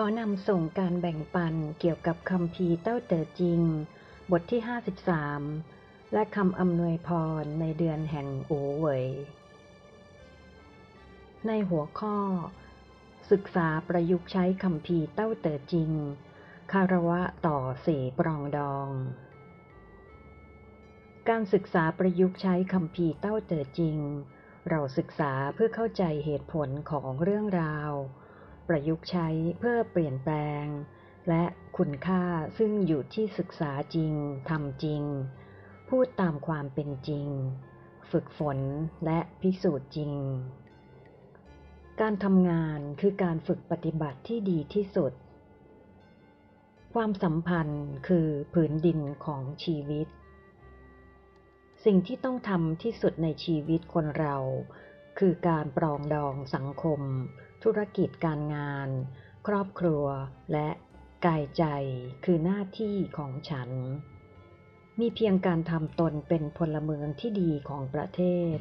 ขอนำส่งการแบ่งปันเกี่ยวกับคำพีเต้าเต๋อจริง บทที่ 53 และคำอำนวยพรในเดือนแห่งโอเหวยในหัวข้อ ศึกษาประยุกต์ใช้คำพีเต้าเต๋อจริง คารวะต่อสีปรองดอง การศึกษาประยุกต์ใช้คำพีเต้าเต๋อจริง เราศึกษาเพื่อเข้าใจเหตุผลของเรื่องราว ประยุกต์ใช้เพื่อเปลี่ยนแปลง และคุณค่าซึ่งอยู่ที่ศึกษาจริงทำจริง พูดตามความเป็นจริง ฝึกฝนและพิสูจน์จริง การทำงานคือการฝึกปฏิบัติที่ดีที่สุด ความสัมพันธ์คือผืนดินของชีวิต สิ่งที่ต้องทำที่สุดในชีวิตคนเรา คือการปรองดองสังคม ธุรกิจการงาน ครอบครัวและกายใจคือหน้าที่ของฉัน มีเพียงการทำตนเป็นพลเมืองที่ดีของประเทศ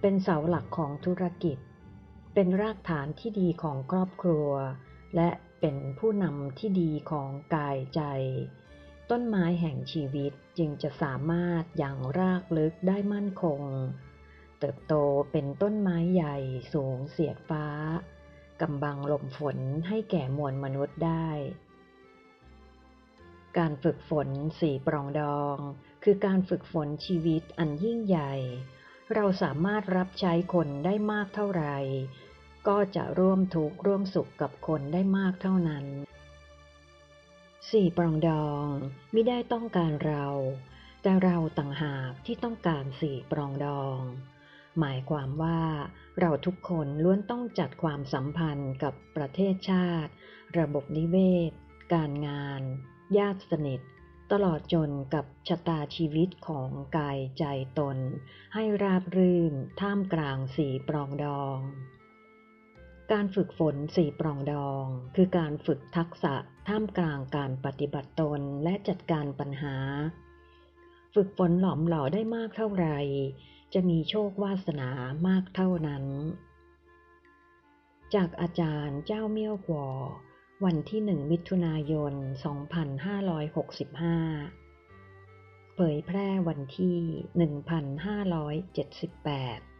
เป็นเสาหลักของธุรกิจ เป็นรากฐานที่ดีของครอบครัว และเป็นผู้นำที่ดีของกายใจ ต้นไม้แห่งชีวิตจึงจะสามารถอย่างรากลึกได้มั่นคง เติบโตเป็นต้นไม้ใหญ่สูงเสียดฟ้ากำบังลมฝนให้แก่มวลมนุษย์ได้ การฝึกฝนสีปรองดอง คือการฝึกฝนชีวิตอันยิ่งใหญ่ เราสามารถรับใช้คนได้มากเท่าไหร่ ก็จะร่วมทุกข์ร่วมสุขกับคนได้มากเท่านั้นสี่ปรองดองไม่ได้ต้องการเรา แต่เราต่างหากที่ต้องการสี่ปรองดอง หมายความว่าเราทุกคนล้วนต้องจัดความสัมพันธ์กับประเทศชาติ ระบบนิเวศ การงาน ญาติสนิท ตลอดจนกับชะตาชีวิตของกายใจตน ให้ราบรื่นท่ามกลางสีปรองดอง การฝึกฝนสีปรองดอง คือการฝึกทักษะท่ามกลางการปฏิบัติตนและจัดการปัญหา ฝึกฝนหลอมหล่อได้มากเท่าไหร่จะมีโชควาสนามากเท่านั้น จากอาจารย์เจ้าเมี่ยวกวอวันที่หนึ่งมิถุนายน 2565 เผยแพร่วันที่ 1578